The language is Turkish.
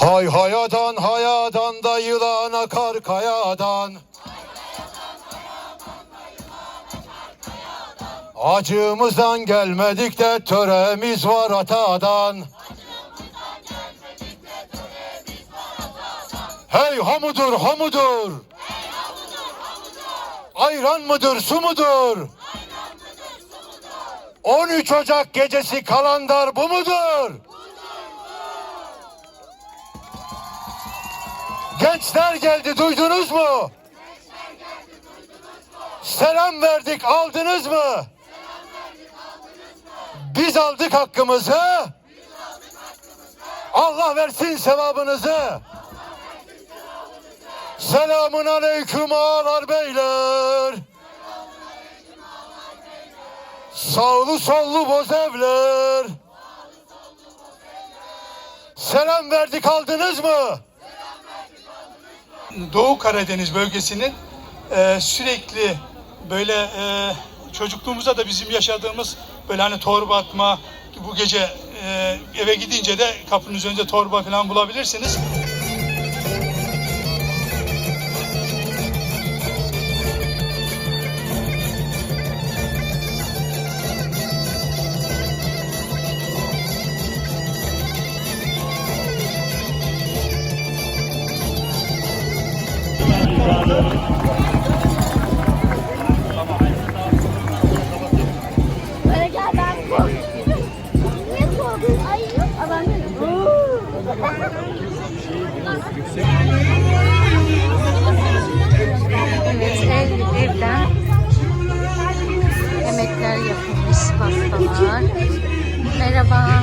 Hay hayadan hayadan da yılan akar kayadan. Acımızdan gelmedik de töremiz var atadan. Hey hamudur hamudur. Ayran mıdır su mudur? 13 Ocak gecesi kalandar bu mudur? Gençler geldi duydunuz mu? Selam verdik aldınız mı? Biz aldık hakkımızı. Allah versin sevabınızı. Selamun aleyküm ağalar beyler. Sağlı sollu boz evler. Selam verdik aldınız mı? Doğu Karadeniz bölgesinin e, sürekli böyle e, çocukluğumuzda da bizim yaşadığımız böyle hani torba atma bu gece e, eve gidince de kapının önünde torba falan bulabilirsiniz. yüksek. Evden yemekler yapılmış pastalar. Merhaba.